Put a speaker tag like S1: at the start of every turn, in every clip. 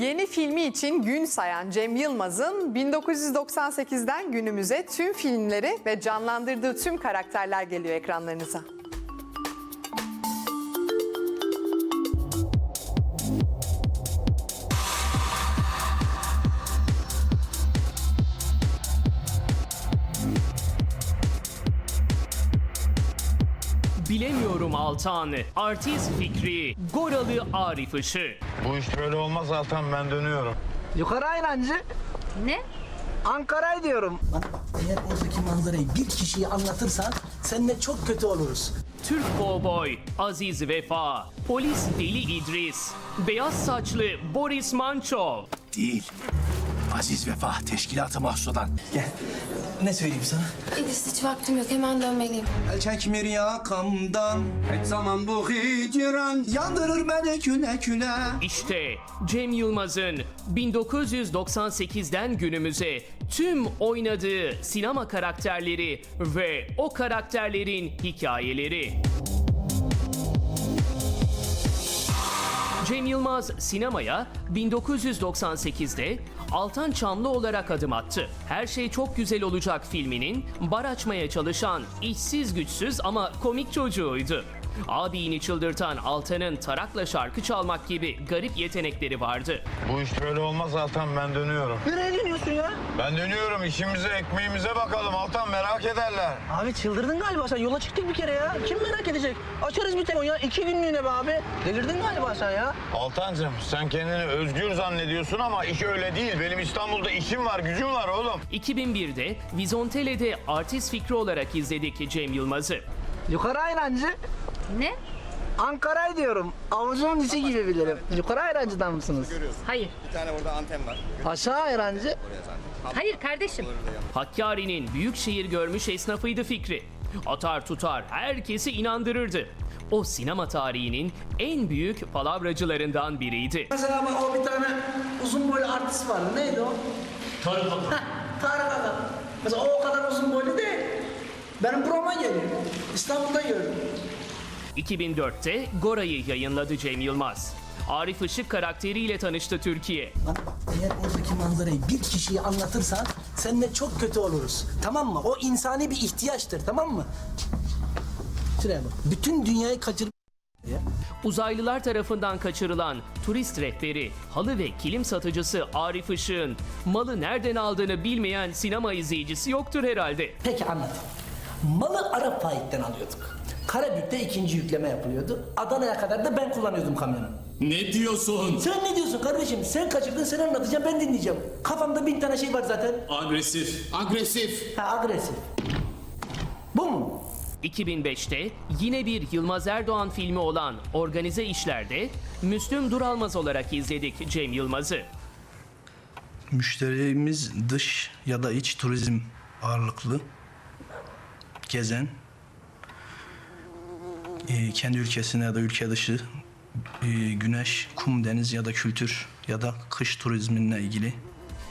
S1: Yeni filmi için gün sayan Cem Yılmaz'ın 1998'den günümüze tüm filmleri ve canlandırdığı tüm karakterler geliyor ekranlarınıza.
S2: Bilemiyorum Altan, artist Fikri, Goralı Arif Işık.
S3: Bu iş böyle olmaz Altan ben dönüyorum.
S4: Yukarı ayrancı.
S5: Ne?
S4: Ankara'yı diyorum.
S6: Bak eğer oradaki manzarayı bir kişiye anlatırsan seninle çok kötü oluruz.
S2: Türk Cowboy, Aziz Vefa, Polis Deli İdris, Beyaz Saçlı Boris Mançov.
S6: Değil. Aziz Vefa teşkilatı mahsudan. Gel. Ne söyleyeyim sana?
S5: İdris hiç vaktim yok hemen dönmeliyim.
S6: El çekmir yakamdan. Hiç zaman bu hicran. Yandırır beni küle küle.
S2: İşte Cem Yılmaz'ın 1998'den günümüze tüm oynadığı sinema karakterleri ve o karakterlerin hikayeleri. Cem Yılmaz sinemaya 1998'de Altan Çamlı olarak adım attı. Her şey çok güzel olacak filminin bar açmaya çalışan işsiz güçsüz ama komik çocuğuydu. Abini çıldırtan Altan'ın tarakla şarkı çalmak gibi garip yetenekleri vardı.
S3: Bu iş böyle olmaz Altan ben dönüyorum.
S4: Nereye dönüyorsun ya?
S3: Ben dönüyorum işimize ekmeğimize bakalım Altan merak ederler.
S4: Abi çıldırdın galiba sen. Yola çıktık bir kere ya. Kim merak edecek? Açarız bir telefon ya. İki günlüğüne be abi. Delirdin galiba sen ya.
S3: Altancığım sen kendini özgür zannediyorsun ama iş öyle değil. Benim İstanbul'da işim var gücüm var oğlum.
S2: 2001'de Vizontele'de artist fikri olarak izledik Cem Yılmaz'ı.
S4: Yukarı ayrancı.
S5: Ne?
S4: Ankara'yı diyorum. Avucumun içi gibi bilirim. Yukarı ayrancıdan mısınız?
S5: Hayır.
S7: Bir tane orada anten var.
S4: Aşağı ayrancı.
S5: Hayır kardeşim.
S2: Hakkari'nin büyük şehir görmüş esnafıydı Fikri. Atar tutar herkesi inandırırdı. O sinema tarihinin en büyük palavracılarından biriydi.
S6: Mesela o bir tane uzun boylu artist vardı. Neydi o? Tarık Akan. Tarık Akan. Mesela o o kadar uzun boylu değil. Benim burama geliyor. İstanbul'da gördüm.
S2: 2004'te Gora'yı yayınladı Cem Yılmaz. Arif Işık karakteriyle tanıştı Türkiye.
S6: Eğer oradaki manzarayı bir kişiye anlatırsan seninle çok kötü oluruz. Tamam mı? O insani bir ihtiyaçtır tamam mı? Şuraya bak. Bütün dünyayı kaçır... Ya.
S2: Uzaylılar tarafından kaçırılan turist rehberi, halı ve kilim satıcısı Arif Işık'ın malı nereden aldığını bilmeyen sinema izleyicisi yoktur herhalde.
S6: Peki anlat. Malı Arap Faik'ten alıyorduk. Karabük'te ikinci yükleme yapılıyordu. Adana'ya kadar da ben kullanıyordum kamyonu.
S8: Ne diyorsun?
S6: Sen ne diyorsun kardeşim? Sen kaçırdın, sen anlatacaksın, ben dinleyeceğim. Kafamda bin tane şey var zaten.
S8: Agresif. Agresif.
S6: Ha agresif. Bu mu?
S2: 2005'te yine bir Yılmaz Erdoğan filmi olan Organize İşler'de Müslüm Duralmaz olarak izledik Cem Yılmaz'ı.
S9: Müşterimiz dış ya da iç turizm ağırlıklı gezen e, kendi ülkesine ya da ülke dışı e, güneş, kum, deniz ya da kültür ya da kış turizminle ilgili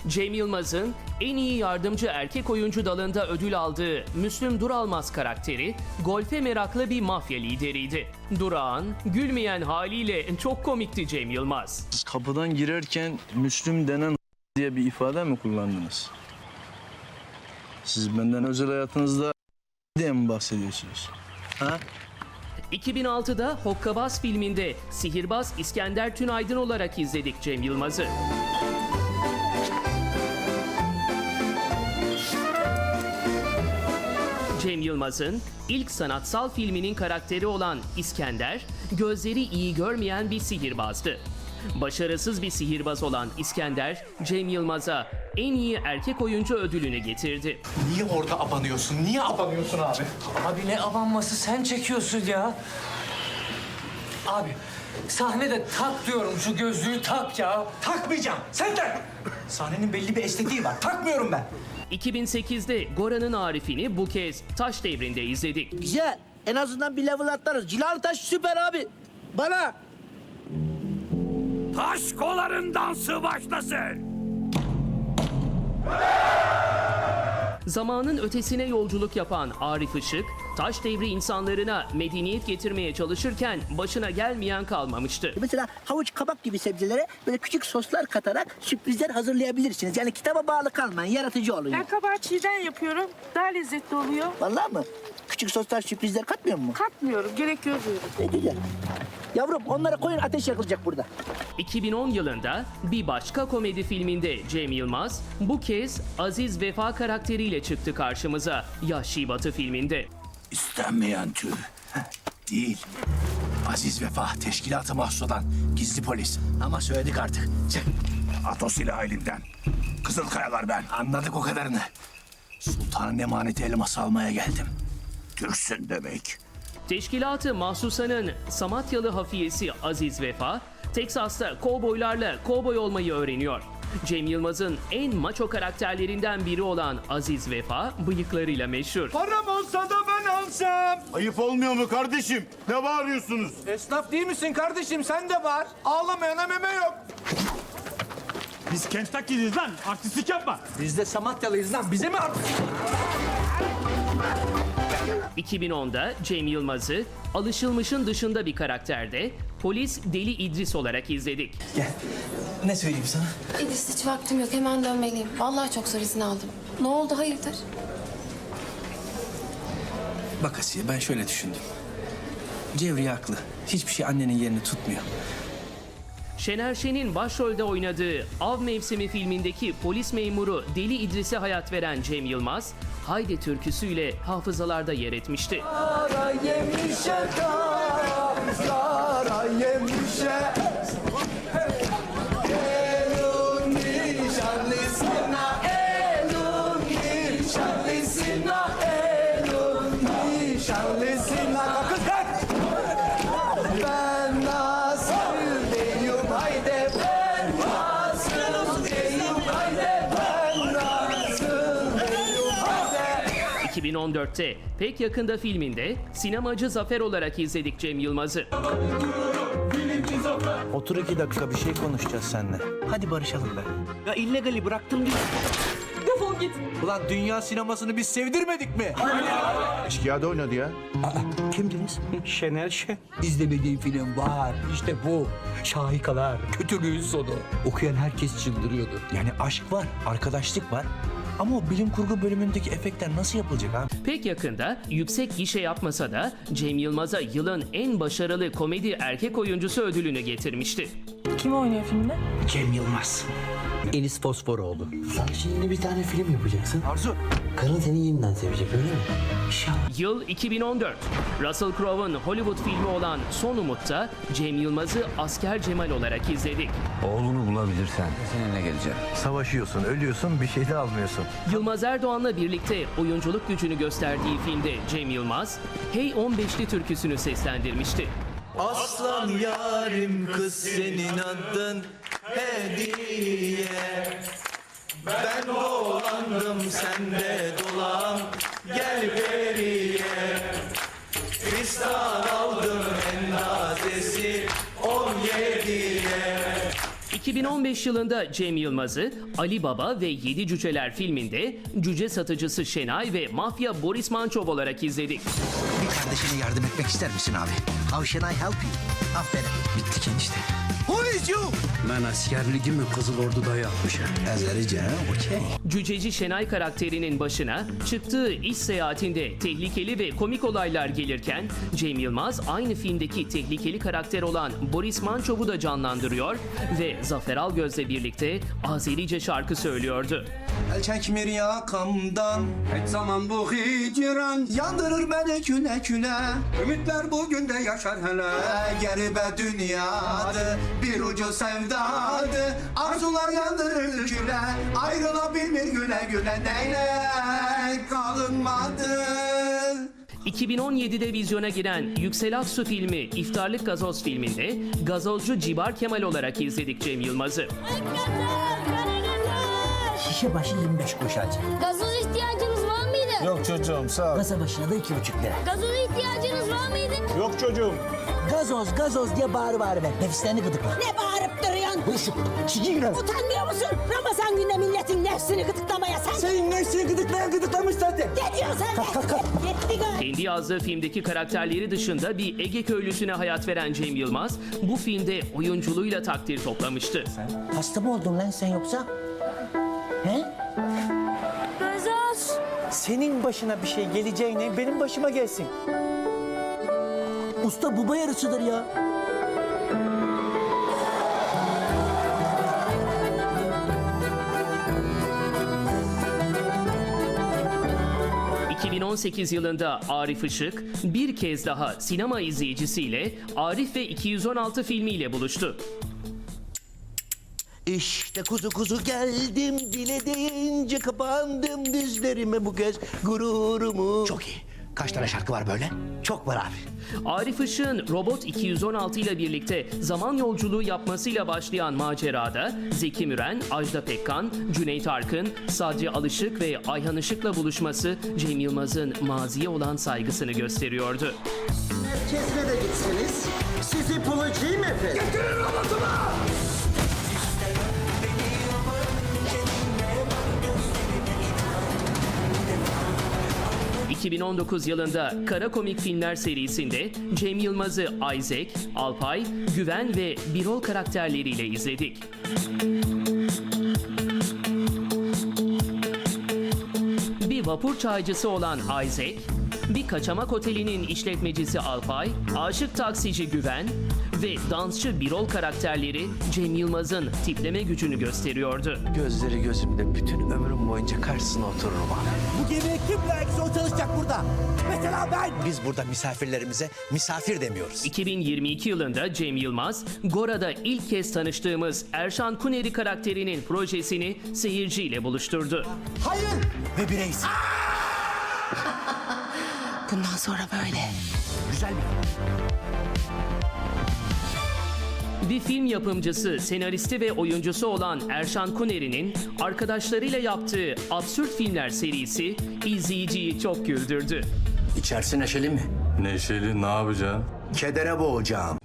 S2: Cem Yılmaz'ın en iyi yardımcı erkek oyuncu dalında ödül aldığı Müslüm Duralmaz karakteri golfe meraklı bir mafya lideriydi. Durağan, gülmeyen haliyle çok komikti Cem Yılmaz.
S10: Siz kapıdan girerken Müslüm denen diye bir ifade mi kullandınız? Siz benden özel hayatınızda diye mi bahsediyorsunuz? Ha?
S2: 2006'da Hokkabaz filminde sihirbaz İskender Tünaydın olarak izledik Cem Yılmaz'ı. Cem Yılmaz'ın ilk sanatsal filminin karakteri olan İskender, gözleri iyi görmeyen bir sihirbazdı. Başarısız bir sihirbaz olan İskender, Cem Yılmaz'a en iyi erkek oyuncu ödülünü getirdi.
S11: Niye orada abanıyorsun? Niye abanıyorsun abi?
S4: Abi ne abanması sen çekiyorsun ya. Abi sahnede tak diyorum şu gözlüğü tak ya.
S11: Takmayacağım. Sen tak. Sahnenin belli bir estetiği var. Takmıyorum ben.
S2: 2008'de Gora'nın Arif'ini bu kez Taş Devri'nde izledik.
S6: Güzel. En azından bir level atlarız. Cilalı taş süper abi. Bana.
S8: Taş koların dansı başlasın.
S2: Zamanın ötesine yolculuk yapan Arif Işık, Taş devri insanlarına medeniyet getirmeye çalışırken başına gelmeyen kalmamıştı.
S6: Mesela havuç kabak gibi sebzelere böyle küçük soslar katarak sürprizler hazırlayabilirsiniz. Yani kitaba bağlı kalmayın, yaratıcı olun.
S7: Ben kabağı çiğden yapıyorum. Daha lezzetli oluyor.
S6: Vallahi mı? Küçük soslar sürprizler katmıyor mu?
S7: Katmıyorum. Gerek görmüyorum.
S6: Ne güzel. Yavrum onlara koyun ateş yakılacak burada.
S2: 2010 yılında bir başka komedi filminde Cem Yılmaz bu kez Aziz Vefa karakteriyle çıktı karşımıza Yahşi Batı filminde.
S8: İstenmeyen tür. Değil. Aziz Vefa teşkilatı mahsus olan gizli polis. Ama söyledik artık. Çık. At o silahı elinden. Kızılkayalar ben. Anladık o kadarını. Sultanın emaneti elması almaya geldim. Türksün demek.
S2: Teşkilatı Mahsusa'nın Samatyalı hafiyesi Aziz Vefa, Teksas'ta kovboylarla kovboy olmayı öğreniyor. Cem Yılmaz'ın en maço karakterlerinden biri olan Aziz Vefa bıyıklarıyla meşhur.
S11: Param olsa da ben alsam.
S3: Ayıp olmuyor mu kardeşim? Ne bağırıyorsunuz?
S11: Esnaf değil misin kardeşim? Sen de var. Ağlamayana meme yok.
S8: Biz Kentucky'liyiz lan. Artistlik yapma.
S11: Biz de Samatyalıyız lan. Bize mi artık?
S2: 2010'da Cem Yılmaz'ı alışılmışın dışında bir karakterde polis Deli İdris olarak izledik.
S6: Ne söyleyeyim sana?
S5: İdris hiç vaktim yok. Hemen dönmeliyim. Vallahi çok zor izin aldım. Ne oldu hayırdır?
S9: Bak Asiye ben şöyle düşündüm. Cevriye haklı. Hiçbir şey annenin yerini tutmuyor.
S2: Şener Şen'in başrolde oynadığı Av Mevsimi filmindeki polis memuru Deli İdris'e hayat veren Cem Yılmaz, Haydi türküsüyle hafızalarda yer etmişti.
S11: Ben
S2: 2014'te pek yakında filminde sinemacı Zafer olarak izledik Cem Yılmaz'ı.
S9: Otur iki dakika bir şey konuşacağız seninle. Hadi barışalım be.
S6: Ya illegali bıraktım diye.
S7: Defol git.
S11: Ulan dünya sinemasını biz sevdirmedik mi?
S3: Eşkıya'da oynadı ya.
S6: Kimdiniz?
S11: Şener Şen. İzlemediğim film var. İşte bu. Şahikalar. Kötülüğün sonu. Okuyan herkes çıldırıyordu.
S9: Yani aşk var, arkadaşlık var. Ama o bilim kurgu bölümündeki efektler nasıl yapılacak abi?
S2: Pek yakında yüksek gişe yapmasa da Cem Yılmaz'a yılın en başarılı komedi erkek oyuncusu ödülünü getirmişti.
S7: Kim oynuyor filmde?
S6: Cem Yılmaz.
S11: Enis Fosforoğlu.
S6: Sen şimdi bir tane film yapacaksın.
S11: Arzu.
S6: Karın seni yeniden sevecek öyle mi? İnşallah.
S2: Yıl 2014. Russell Crowe'un Hollywood filmi olan Son Umut'ta Cem Yılmaz'ı Asker Cemal olarak izledik.
S8: Oğlunu bulabilirsen seninle geleceğim.
S3: Savaşıyorsun, ölüyorsun, bir şey de almıyorsun.
S2: Yılmaz Erdoğan'la birlikte oyunculuk gücünü gösterdiği filmde Cem Yılmaz, Hey 15'li türküsünü seslendirmişti.
S9: Aslan yarim kız senin adın hediye. Ben dolandım sen de dolan gel beriye. Kristal aldım en nazesi on yediye.
S2: 2015 yılında Cem Yılmaz'ı Ali Baba ve Yedi Cüceler filminde cüce satıcısı Şenay ve mafya Boris Mançov olarak izledik.
S6: Bir kardeşine yardım etmek ister misin abi? How can I help you? Aferin. Bittik enişte. Who is you?
S8: Ben askerliğimi Kızıl Ordu'da yapmışım.
S6: Ezerice ha? Okey.
S2: Cüceci Şenay karakterinin başına çıktığı iş seyahatinde tehlikeli ve komik olaylar gelirken Cem Yılmaz aynı filmdeki tehlikeli karakter olan Boris Mançov'u da canlandırıyor ve Zafer Algöz'le birlikte Azerice şarkı söylüyordu.
S9: El çekmir yakamdan
S8: Hiç zaman bu hicran.
S9: Yandırır beni küle küle
S8: Ümitler bugün de yaşar hele.
S9: Geribe dünyadı Bir ucu sevdadı. Arzular yandırır küle Ayrılabilmir güle güle Değnek kalınmadı
S2: 2017'de vizyona giren Yüksel Aksu filmi İftarlık Gazoz filminde gazozcu Cibar Kemal olarak izledik Cem Yılmaz'ı.
S6: Şişe başı 25 kuruş alacak.
S5: Gazoz ihtiyacınız var mıydı?
S3: Yok çocuğum sağ ol.
S6: Gaza başına da iki buçuk lira.
S5: Gazoz ihtiyacınız var mıydı?
S3: Yok çocuğum.
S6: Gazoz gazoz diye bağır bağır ver. Nefislerini gıdıkla.
S5: Ne bağırıp duruyorsun?
S12: Utanmıyor musun? Ramazan günde milletin nefsini gıdıklamaya sen...
S6: Senin nefsini gıdıklayan gıdıklamış zaten.
S12: Ne diyorsun sen?
S6: Kalk, kalk, kalk.
S12: Yetti gör.
S2: Kendi yazdığı filmdeki karakterleri dışında bir Ege köylüsüne hayat veren Cem Yılmaz bu filmde oyunculuğuyla takdir toplamıştı.
S6: Hasta mı oldun lan sen yoksa? He?
S12: Bezos.
S6: Senin başına bir şey geleceğine benim başıma gelsin. Usta baba yarısıdır ya.
S2: ...2018 yılında Arif Işık bir kez daha sinema izleyicisiyle Arif ve 216 filmiyle buluştu.
S13: İşte kuzu kuzu geldim bile deyince kapandım dizlerime bu kez gururumu.
S8: Çok iyi. Kaç tane şarkı var böyle?
S13: Çok var abi.
S2: Arif Işık'ın Robot 216 ile birlikte zaman yolculuğu yapmasıyla başlayan macerada Zeki Müren, Ajda Pekkan, Cüneyt Arkın, Sadri Alışık ve Ayhan Işık'la buluşması Cem Yılmaz'ın maziye olan saygısını gösteriyordu.
S13: Merkezine de gitseniz sizi bulacağım efendim. Getirin robotumu!
S2: 2019 yılında Kara Komik Filmler serisinde Cem Yılmaz'ı Isaac, Alpay, Güven ve Birol karakterleriyle izledik. Bir vapur çaycısı olan Isaac, bir kaçamak otelinin işletmecisi Alpay, aşık taksici Güven ve dansçı Birol karakterleri Cem Yılmaz'ın tipleme gücünü gösteriyordu.
S13: Gözleri gözümde bütün ömrüm boyunca karşısına otururum abi.
S6: Bu gemiye kim layıksa o çalışacak burada. Mesela ben.
S13: Biz burada misafirlerimize misafir demiyoruz.
S2: 2022 yılında Cem Yılmaz, Gora'da ilk kez tanıştığımız Erşan Kuneri karakterinin projesini seyirciyle buluşturdu.
S6: Hayır.
S13: Ve bireysel.
S5: Bundan sonra böyle.
S13: Güzel bir
S2: Bir film yapımcısı, senaristi ve oyuncusu olan Erşan Kuneri'nin arkadaşlarıyla yaptığı absürt filmler serisi izleyiciyi çok güldürdü.
S8: İçerisi neşeli mi?
S10: Neşeli ne yapacaksın?
S13: Kedere boğacağım.